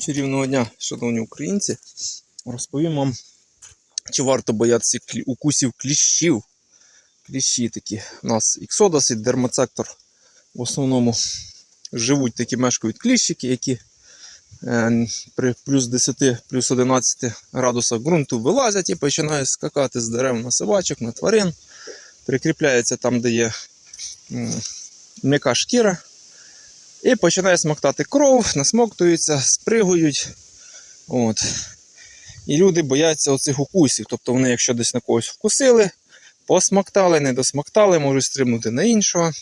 Чарівного дня, шановні українці. Розповім вам, чи варто боятися укусів кліщів. Кліщі такі. У нас іксодос і дермацектор. В основному живуть такі мешкають кліщики, які е, при плюс 10, плюс 11 градусах ґрунту вилазять і починають скакати з дерев на собачок, на тварин. Прикріпляється там, де є м'яка шкіра. І починає смоктати кров, насмоктуються, спригують. От. І люди бояться оцих укусів. Тобто вони, якщо десь на когось вкусили, посмоктали, не досмоктали, можуть стрибнути на іншого.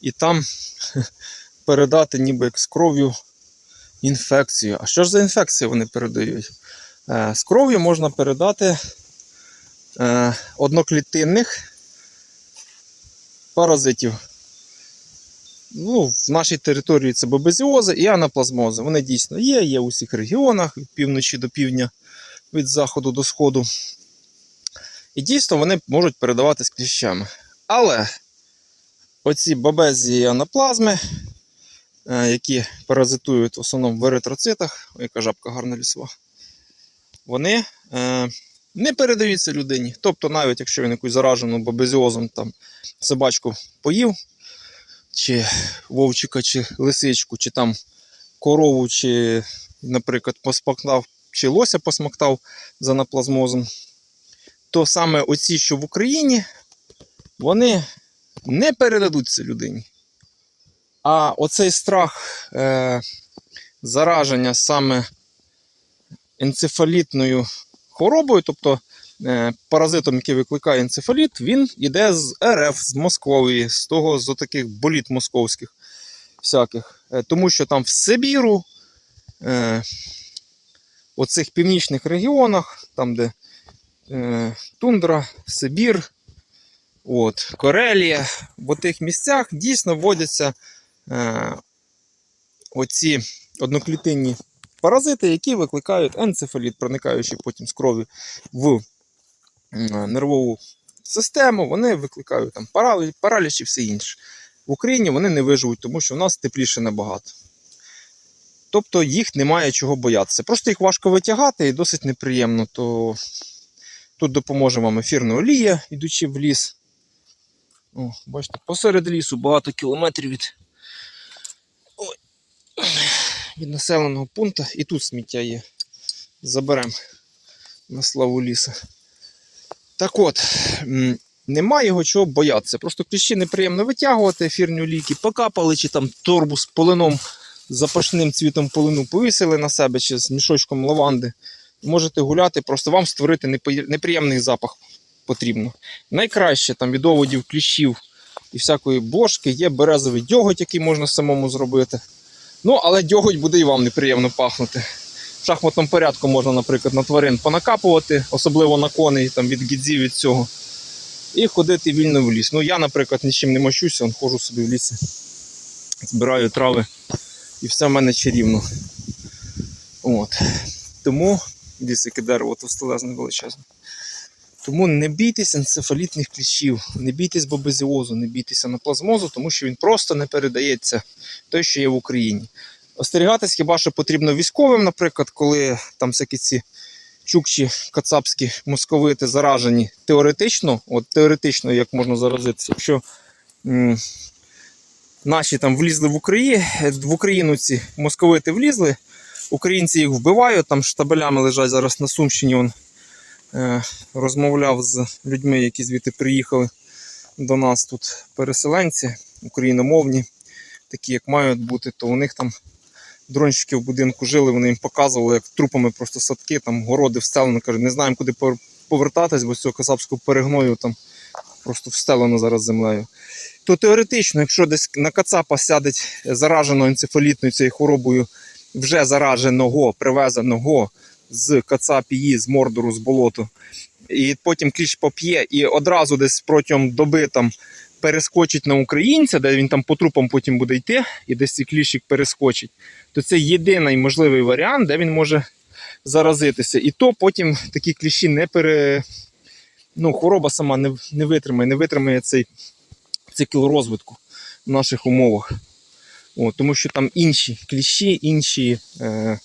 І там передати ніби як з кров'ю інфекцію. А що ж за інфекції вони передають? Е, З кров'ю можна передати е, одноклітинних паразитів. Ну, в нашій території це бобезіози і анаплазмози. Вони дійсно є, є у всіх регіонах від півночі до півдня, від заходу до сходу. І дійсно вони можуть передаватись кліщами. Але оці бабезі і анаплазми, е, які паразитують в основному в еритроцитах, яка жабка гарна лісова, вони е, не передаються людині. Тобто, навіть якщо він якусь заражену бабезіозом там, собачку поїв, чи вовчика, чи лисичку, чи там корову, чи, наприклад, посмоктав, чи лося посмоктав за анаплазмозом, то саме оці, що в Україні, вони не передадуться людині. А оцей страх е, зараження саме енцефалітною хворобою, тобто паразитом, який викликає енцефаліт, він йде з РФ, з Московії, з того, з таких боліт московських всяких. Е, Тому що там в Сибіру, е, у цих північних регіонах, там, де е, тундра, Сибір, от, Карелія, в тих місцях дійсно вводяться е, оці одноклітинні паразити, які викликають енцефаліт, проникаючи потім з крові в нервову систему, вони викликають там параліч, і все інше. В Україні вони не виживуть, тому що в нас тепліше набагато. Тобто їх немає чого боятися. Просто їх важко витягати і досить неприємно. То тут допоможе вам ефірна олія, йдучи в ліс. О, бачите, посеред лісу багато кілометрів від, Ой. від населеного пункту. І тут сміття є. Заберемо на славу лісу. Так от, м, немає його чого боятися. Просто кліщі неприємно витягувати, ефірні олійки покапали, чи там торбу з полином, запашним цвітом полину повісили на себе, чи з мішочком лаванди. Можете гуляти, просто вам створити неприємний запах потрібно. Найкраще там від оводів, кліщів і всякої бошки є березовий дьоготь, який можна самому зробити. Ну, але дьоготь буде і вам неприємно пахнути. Шахматному порядку можна, наприклад, на тварин понакапувати, особливо на коней там, від гідзів від цього. І ходити вільно в ліс. Ну, я, наприклад, нічим не мочуся, он ходжу собі в лісі, збираю трави, і все в мене чарівно. От. Тому, десь яке дерево товстелезне величезне. Тому не бійтесь енцефалітних кліщів, не бійтесь бобезіозу, не бійтеся анаплазмозу, тому що він просто не передається той, що є в Україні. Остерігатись хіба що потрібно військовим, наприклад, коли там всякі ці чукчі, кацапські, московити заражені теоретично, от теоретично як можна заразитися, якщо наші там влізли в Україну, в Україну ці московити влізли, українці їх вбивають, там штабелями лежать зараз на Сумщині. Он, е, розмовляв з людьми, які звідти приїхали до нас тут переселенці, україномовні, такі як мають бути, то у них там дронщики в будинку жили, вони їм показували, як трупами просто садки, там городи встелено, кажуть, не знаємо, куди повертатись, бо з цього касапського перегною там просто встелено зараз землею. То теоретично, якщо десь на кацапа сядеть заражено енцефалітною цією хворобою, вже зараженого, привезеного з Кацапії, з Мордору, з болоту, і потім кліщ поп'є, і одразу десь протягом доби там перескочить на українця, де він там по трупам потім буде йти, і десь цей кліщик перескочить, то це єдиний можливий варіант, де він може заразитися. І то потім такі кліщі не пере. Ну, хвороба сама не, не витримає, не витримає цей цикл розвитку в наших умовах. О, тому що там інші кліщі, інші е,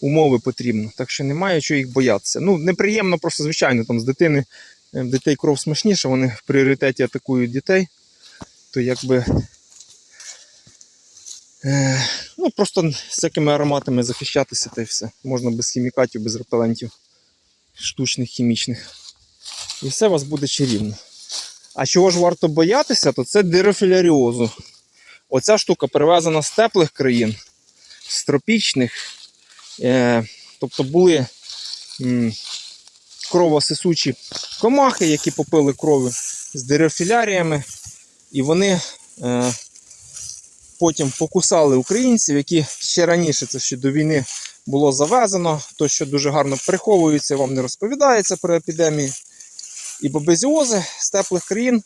умови потрібно. Так що немає чого їх боятися. Ну, неприємно, просто звичайно, там з дитини дітей кров смачніша, вони в пріоритеті атакують дітей. То якби. Е, ну, просто з такими ароматами захищатися та й все. Можна без хімікатів, без репелентів штучних хімічних. І все у вас буде чарівно. А чого ж варто боятися, то це дирофіляріозу. Оця штука привезена з теплих країн, з тропічних. Е, тобто були кровосисучі комахи, які попили крові з дирофіляріями, і вони е, потім покусали українців, які ще раніше, це ще до війни, було завезено, то що дуже гарно приховується, вам не розповідається про епідемії. І бобезіози з теплих країн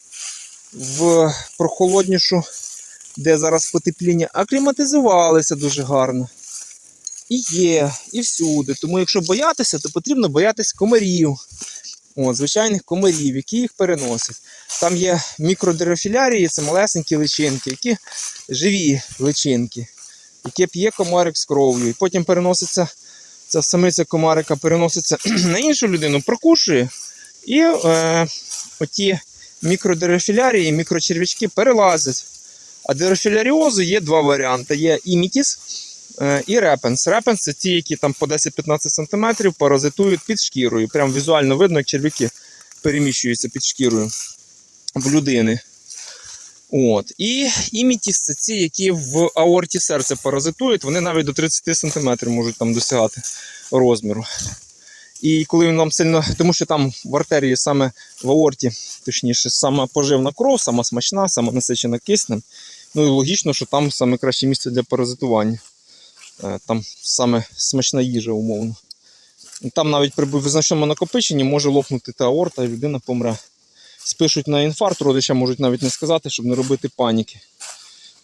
в прохолоднішу, де зараз потепління, акліматизувалися дуже гарно. І є, і всюди. Тому якщо боятися, то потрібно боятись комарів. От, звичайних комарів, які їх переносять. Там є мікродерофілярії, це малесенькі личинки, які живі личинки, яке п'є комарик з кров'ю. І потім переноситься, ця самиця комарика переноситься на іншу людину, прокушує. І е, оті мікродерофілярії, мікрочервячки перелазять. А дерофіляріозу є два варіанти: є імітіс і репенс. Репенс це ті, які там по 10-15 см паразитують під шкірою. Прям візуально видно, як черв'яки переміщуються під шкірою в людини. От. І імітіс це ті, які в аорті серця паразитують, вони навіть до 30 см можуть там досягати розміру. І коли він вам сильно, тому що там в артерії саме в аорті, точніше, сама поживна кров, сама смачна, сама насичена киснем. Ну і логічно, що там саме краще місце для паразитування. Е, Там саме смачна їжа, умовно. Там навіть при визначеному накопиченні може лопнути та аорта, і людина помре. Спишуть на інфаркт, родича можуть навіть не сказати, щоб не робити паніки.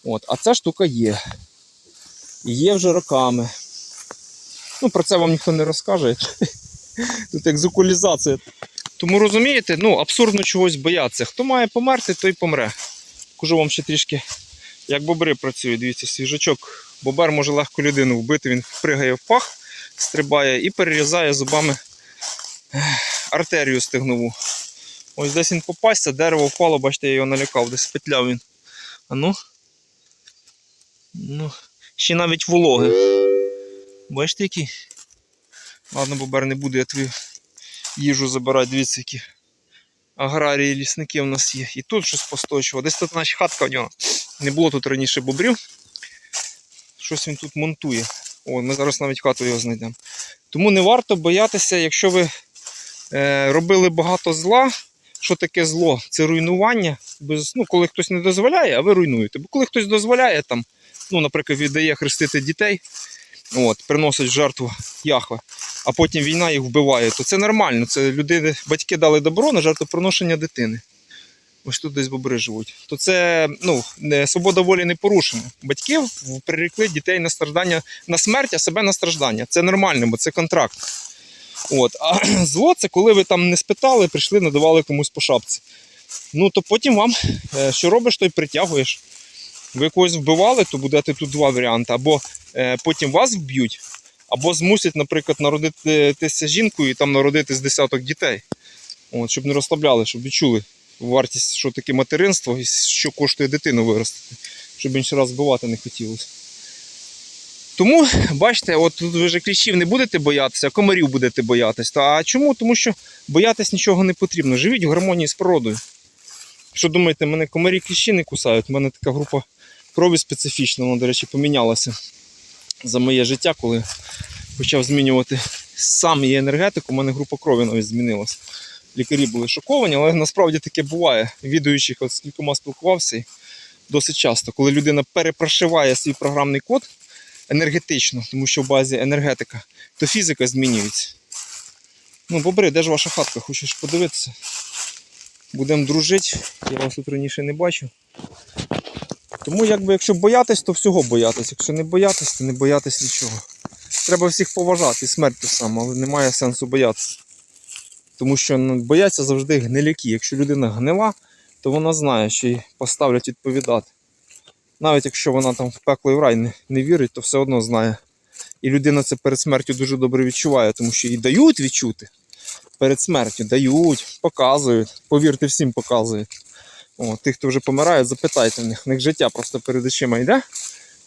От. А ця штука є. Є вже роками. Ну, про це вам ніхто не розкаже. Тут як зокулізація. Тому розумієте, ну абсурдно чогось боятися. Хто має померти, той помре. Кажу вам ще трішки, як бобри працюють. Дивіться, свіжачок. Бобер може легко людину вбити, він пригає в пах, стрибає і перерізає зубами артерію стегнову. Ось десь він попасться, дерево впало, бачите, я його налякав, десь петляв він. А ну. Ну, ще навіть вологи. Бачите, який? Ладно, бобер не буде, я твою їжу забирати, дивіться, які аграрії, лісники в нас є. І тут щось постойчиво. Десь тут наче хатка в нього. Не було тут раніше бобрів. Щось він тут монтує. О, ми зараз навіть хату його знайдемо. Тому не варто боятися, якщо ви е, робили багато зла. Що таке зло? Це руйнування. Без, ну, коли хтось не дозволяє, а ви руйнуєте. Бо коли хтось дозволяє, там, ну, наприклад, віддає хрестити дітей, от, приносить жертву Яхве, а потім війна їх вбиває, то це нормально. Це люди, батьки дали добро на жертвоприношення дитини. Ось тут десь бобри живуть. То це ну, свобода волі не порушена. Батьки прирекли дітей на страждання на смерть, а себе на страждання. Це нормально, бо це контракт. От. А зло це коли ви там не спитали, прийшли, надавали комусь по шапці. Ну то потім вам е, що робиш, то й притягуєш. Ви когось вбивали, то будете тут два варіанти. Або е, потім вас вб'ють, або змусять, наприклад, народитися жінкою і там народити з десяток дітей. От, щоб не розслабляли, щоб відчули вартість, що таке материнство і що коштує дитину виростити, щоб інший раз вбивати не хотілося. Тому, бачите, от тут ви вже кліщів не будете боятися, а комарів будете боятися. А чому? Тому що боятись нічого не потрібно. Живіть в гармонії з природою. Що думаєте, мене комарі кліщі не кусають? У мене така група крові специфічна, вона, до речі, помінялася за моє життя, коли почав змінювати сам її енергетику, у мене група крові навіть змінилася. Лікарі були шоковані, але насправді таке буває. Відуючих от з кількома спілкувався досить часто, коли людина перепрошиває свій програмний код енергетично, тому що в базі енергетика, то фізика змінюється. Ну, бобри, де ж ваша хатка? Хочеш подивитися? Будемо дружити. Я вас тут раніше не бачив. Тому, якби, якщо боятись, то всього боятись. Якщо не боятись, то не боятись нічого. Треба всіх поважати, смерть само, але немає сенсу боятися. Тому що ну, бояться завжди гниляки. Якщо людина гнила, то вона знає, що її поставлять відповідати. Навіть якщо вона там в пекло і в рай не, не вірить, то все одно знає, І людина це перед смертю дуже добре відчуває, тому що їй дають відчути. Перед смертю дають, показують. Повірте, всім показують. О, тих, хто вже помирає, запитайте в них. В них життя просто перед очима йде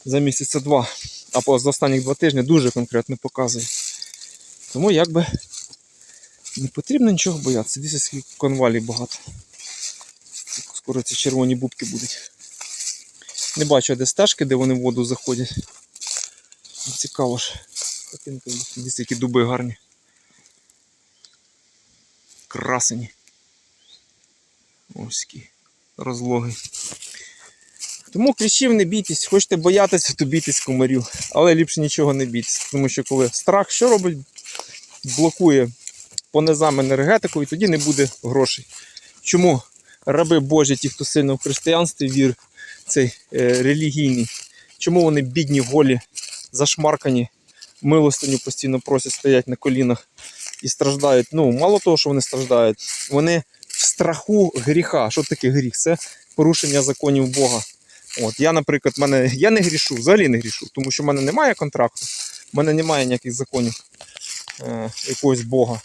за місяця два, а за останніх два тижні дуже конкретно показує. Тому якби не потрібно нічого боятися. Дивіться, скільки конвалій багато. Скоро ці червоні бубки будуть. Не бачу, де стежки, де вони в воду заходять. Цікаво ж. Дивіться, які дуби гарні. Красені. Ось які розлоги. Тому кліщів не бійтесь, хочете боятися, то бійтесь комарів. Але ліпше нічого не бійтесь. Тому що коли страх що робить? Блокує по низам енергетику і тоді не буде грошей. Чому раби Божі, ті, хто сильно в християнстві вір, цей е, релігійний, чому вони бідні, голі, зашмаркані, милостиню постійно просять, стоять на колінах і страждають. Ну, мало того, що вони страждають, вони в страху гріха. Що таке гріх? Це порушення законів Бога. От, я, наприклад, мене, я не грішу, взагалі не грішу, тому що в мене немає контракту, в мене немає ніяких законів е, якогось Бога.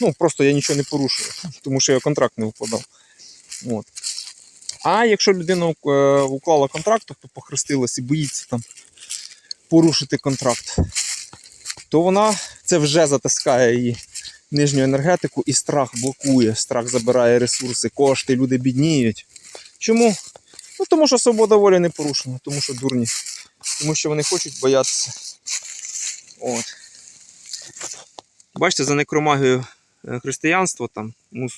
Ну, просто я нічого не порушую, тому що я контракт не вкладав. От. А якщо людина е, уклала контракт, тобто похрестилась і боїться там порушити контракт, то вона це вже затискає її нижню енергетику і страх блокує, страх забирає ресурси, кошти, люди бідніють. Чому? Ну, тому що свобода волі не порушена, тому що дурні, тому що вони хочуть боятися. От. Бачите, за некромагію е, християнство там, ну,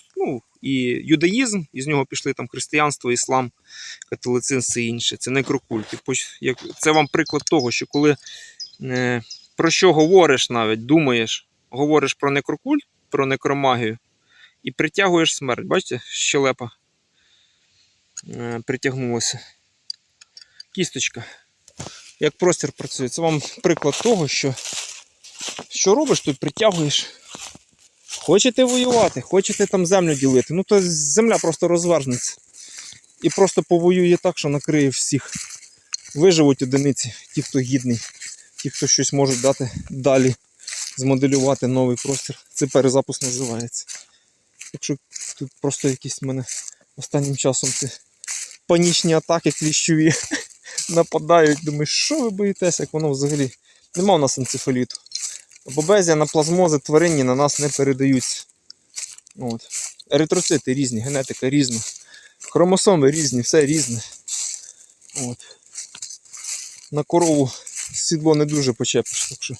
і юдаїзм, із нього пішли там християнство, іслам, католицизм і інше. Це некрокульт. І Це вам приклад того, що коли е, про що говориш навіть, думаєш, говориш про некрокульт, про некромагію і притягуєш смерть. Бачите, щелепа е, притягнулася. Кісточка. Як простір працює. Це вам приклад того, що що робиш, тут притягуєш. Хочете воювати, хочете там землю ділити, ну то земля просто розвернеться. І просто повоює так, що накриє всіх. Виживуть одиниці, ті, хто гідний, ті, хто щось можуть дати далі, змоделювати новий простір. Це перезапуск називається. Якщо тут просто якісь в мене останнім часом це панічні атаки кліщові нападають, думаю, що ви боїтеся, як воно взагалі. Нема у нас енцефаліту. Бобезія на плазмози тваринні на нас не передаються. От. Еритроцити різні, генетика різна. Хромосоми різні, все різне. От. На корову сідло не дуже почепиш, так що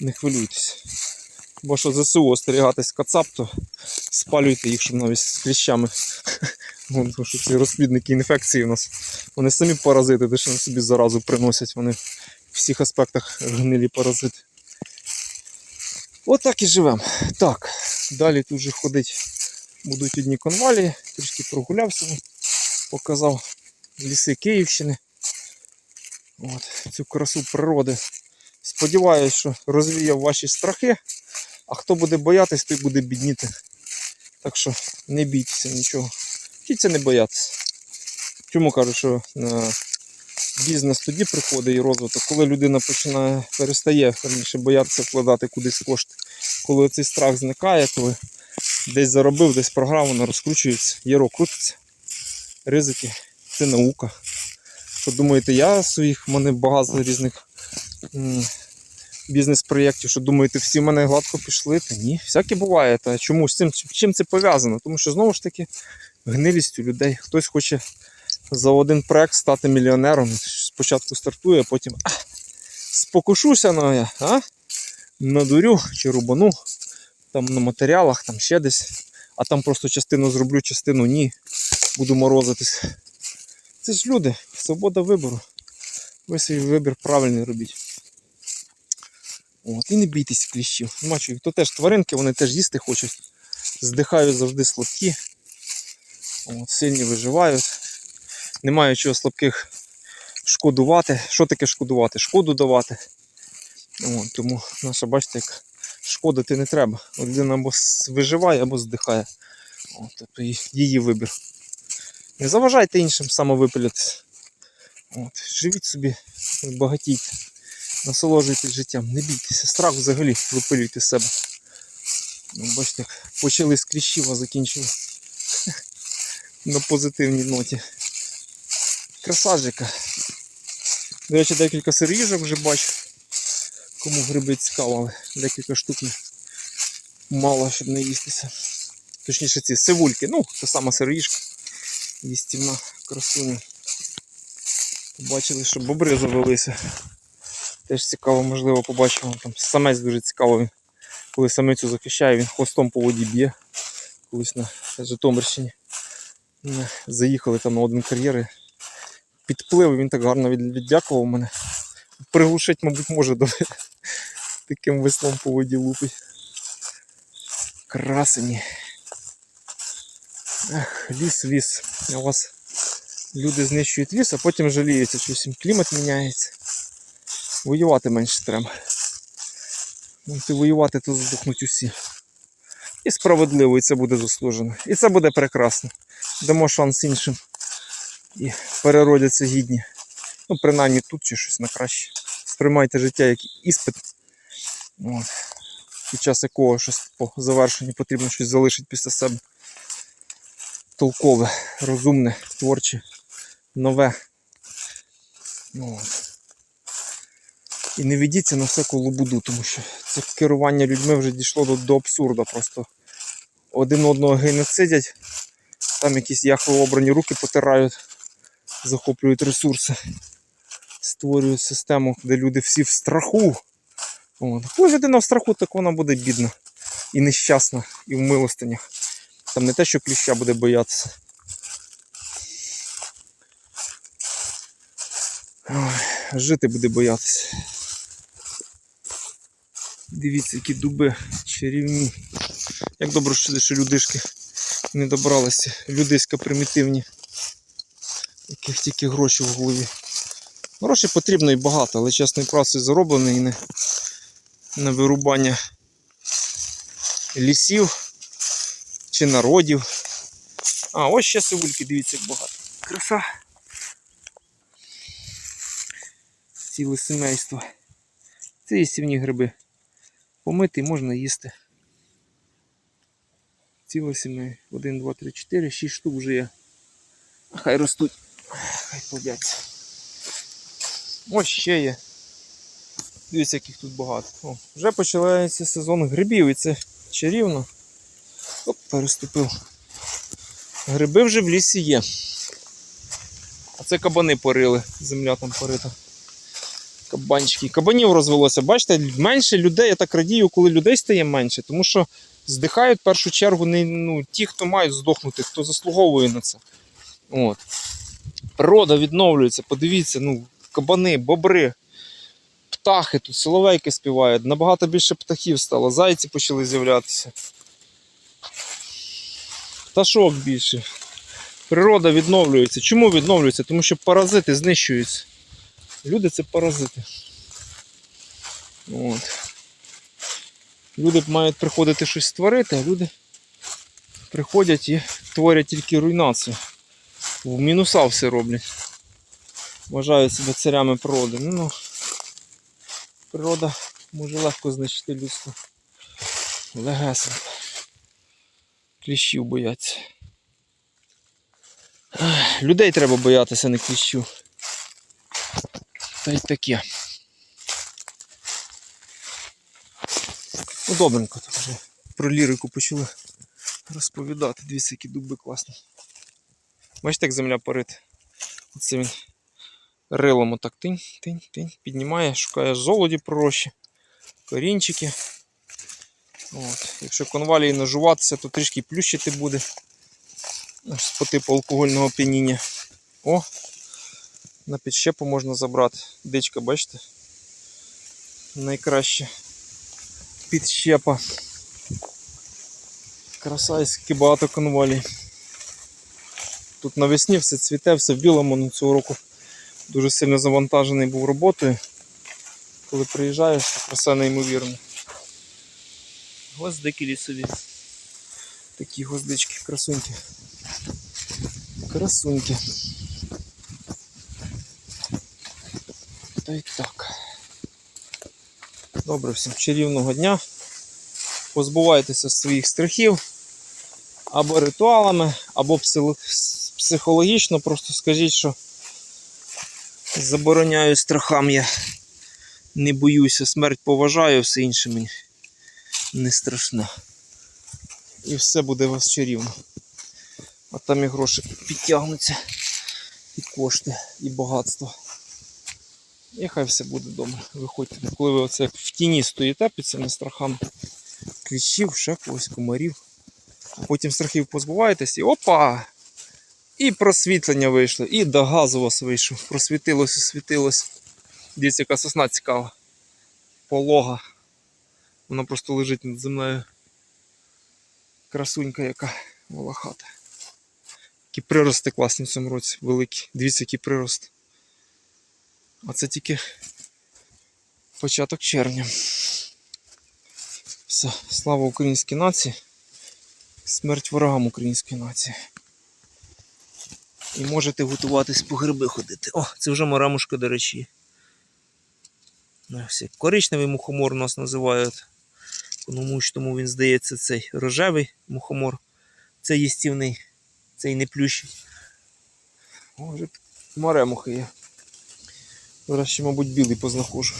не хвилюйтесь. Бо що ЗСУ остерігатись кацап, то спалюйте їх, щоб навіть з кліщами. Тому що ці розплідники інфекції у нас. Вони самі паразити, де ще на собі заразу приносять. Вони в всіх аспектах гнилі паразити. Отак і живемо. Так, далі тут вже ходить, будуть одні конвалії, трішки прогулявся, показав ліси Київщини. От, цю красу природи. Сподіваюсь, що розвіяв ваші страхи, а хто буде боятись, той буде бідніти. Так що не бійтеся нічого. Вчіться не боятися. Чому кажу, що бізнес тоді приходить і розвиток, коли людина починає перестає раніше боятися вкладати кудись кошти. Коли цей страх зникає, коли десь заробив, десь програв, вона розкручується, єро крутиться. Ризики це наука. Що думаєте, я своїх в мене багато різних бізнес-проєктів, що думаєте, всі в мене гладко пішли? Та ні, всяке буває. Та чому з цим чим це пов'язано? Тому що знову ж таки гнилістю людей. Хтось хоче за один проект стати мільйонером. Спочатку стартує, а потім а, спокушуся на я, а? надурю чи рубану там на матеріалах, там ще десь, а там просто частину зроблю, частину ні. Буду морозитись. Це ж люди, свобода вибору. Ви свій вибір правильний робіть. От, і не бійтесь кліщів. Бачу, то теж тваринки, вони теж їсти хочуть. Здихають завжди слабкі. От, сильні виживають. Немає чого слабких шкодувати. Що таке шкодувати? Шкоду давати. От, тому наша, бачите, як шкодити не треба. Людина або виживає, або здихає. От, тобто її вибір. Не заважайте іншим самовипилятися. Живіть собі, багатійте. Насолоджуйтесь життям, не бійтеся, страх взагалі випилюйте з себе. Ну, бачите, як почали з кліщів, а закінчили на позитивній ноті. Красавчика. До речі, декілька сироїжок вже бачу. Кому гриби цікаво, декілька штук мало, щоб не їстися. Точніше, ці сивульки, ну, та сама сироїжка. Їстівна красуня. Побачили, що бобри завелися. Теж цікаво, можливо, побачимо. Там самець дуже цікаво. Він, коли самицю захищає, він хвостом по воді б'є. Колись на Житомирщині. Заїхали там на один кар'єр. Підплив, він так гарно віддякував мене. Приглушить, мабуть, може до таким веслом по воді лупить. Красені. Ех, ліс, ліс. У вас люди знищують ліс, а потім жаліються, що всім клімат міняється. Воювати менше треба. Ти воювати, то здохнуть усі. І справедливо, і це буде заслужено. І це буде прекрасно. Дамо шанс іншим. І переродяться гідні. Ну, принаймні тут чи щось на краще. Сприймайте життя як іспит. От. Під час якого щось по завершенню потрібно щось залишити після себе. Толкове, розумне, творче, нове. От. І не ведіться на всяку лобуду, тому що це керування людьми вже дійшло до, до абсурду просто. Один одного геноцидять, там якісь яхви обрані руки потирають, захоплюють ресурси, створюють систему, де люди всі в страху. От. Коли людина в страху, так вона буде бідна і нещасна, і в милостинях. Там не те, що кліща буде боятися. Ой, жити буде боятися. Дивіться, які дуби чарівні. Як добре, що що людишки не добралися. Людиська примітивні. Яких тільки гроші в голові. Грошей потрібно і багато, але чесною працею зароблено і не на вирубання лісів чи народів. А, ось ще сивульки, дивіться, як багато. Краса. Ціле сімейство. Це їстівні гриби. Помити можна їсти. Ціле сімей. 1, 2, 3, 4, 6 штук вже є. Хай ростуть. Хай плодяться. Ось ще є. Дивіться, яких тут багато. О, вже починається сезон грибів і це чарівно. Оп, переступив. Гриби вже в лісі є. А це кабани порили. Земля там порита. Кабанчики. Кабанів розвелося. Бачите, менше людей, я так радію, коли людей стає менше, тому що здихають в першу чергу не, ну, ті, хто мають здохнути, хто заслуговує на це. От. Природа відновлюється, подивіться, ну, кабани, бобри, птахи, тут соловейки співають, набагато більше птахів стало, зайці почали з'являтися. Пташок більше. Природа відновлюється. Чому відновлюється? Тому що паразити знищуються. Люди це паразити. От. Люди мають приходити щось створити, а люди приходять і творять тільки руйнацію. В мінуса все роблять. Вважають себе царями природи. Ну, ну, природа може легко знищити людство. Легесенько. Кліщів бояться. Людей треба боятися, не кліщів. Та й таке. Ну, добренько так вже про лірику почали розповідати. Дивіться, які дуби класні. Бачите, як земля парить. Оце він рилом отак тинь, тинь, тинь, піднімає, шукає золоді пророщі, корінчики. От. Якщо конвалії нажуватися, то трішки плющити буде. Аж по типу алкогольного п'яніння. О! На підщепу можна забрати. Дичка, бачите? Найкраще підщепа. Краса і багато конвалій. Тут навесні все цвіте, все в білому, ну цього року дуже сильно завантажений був роботою. Коли приїжджаєш, то краса неймовірна. Гвоздики лісові. Такі гвоздички, красуньки. Красуньки. Та й так. Добре, всім чарівного дня. Позбувайтеся своїх страхів або ритуалами, або псило- психологічно. Просто скажіть, що забороняю страхам я не боюся, смерть поважаю, все інше мені не страшно. І все буде у вас чарівно. А там і гроші підтягнуться, і кошти, і багатство. І хай все буде добре. Виходьте, коли ви оце в тіні стоїте під цими страхами, кліщів, ще когось, комарів. Потім страхів позбуваєтесь і опа! І просвітлення вийшло, і до газу вас вийшов. Просвітилося, світилось. Дивіться, яка сосна цікава. Полога. Вона просто лежить над землею. Красунька яка волохата. Які прирости класні в цьому році, великі. Дивіться, який прирост. А це тільки початок червня. Все, слава українській нації. Смерть ворогам української нації. І можете готуватись по гриби ходити. О, це вже марамушка, до речі. Коричневий мухомор у нас називають. Тому що тому він здається цей рожевий мухомор. Це їстівний, цей не плющий. О, маремухи є. Зараз ще, мабуть, білий познаходжу.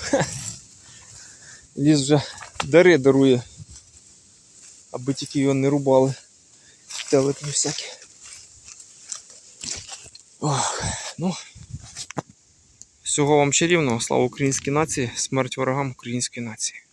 Ліс вже дари дарує. Аби тільки його не рубали. Телепні всякі. Ох, ну. Всього вам чарівного, слава українській нації, смерть ворогам української нації.